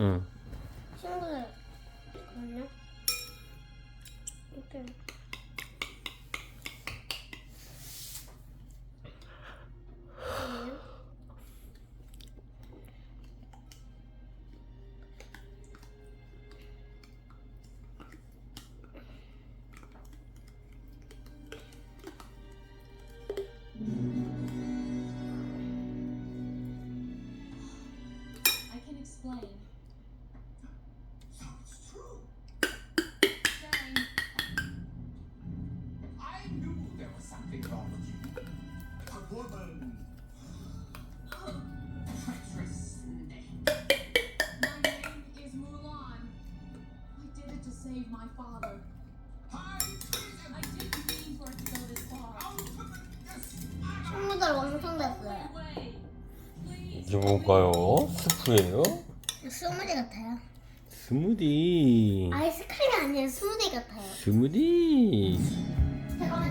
응. 친구들 잠깐만요. 이렇게 잠깐만요. I can explain. Something wrong with you. A woman. Treacherous snake. my name is Mulan. I did it to save my father. High treason. I didn't mean for it to go this far. 친구들 완성됐어요. Away. Please. 이게 뭘까요? 스프예요? 스무디 같아요. 스무디. 아이스크림이 아니라 스무디 같아요. 스무디. 잠깐만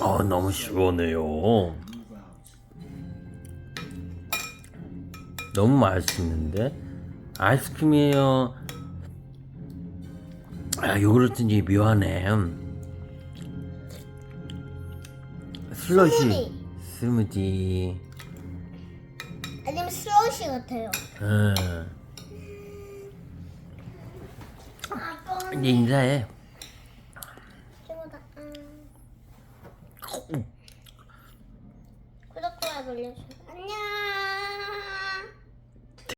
아 너무 시원해요. 너무 맛있는데 아이스크림이에요. 아 요구르트인지 묘하네. 슬러시. 스무디. 아니면 슬러시 같아요. 응. 아빠 이제 인사해. 친구다. 음. 구독 좋아요 눌러주세요.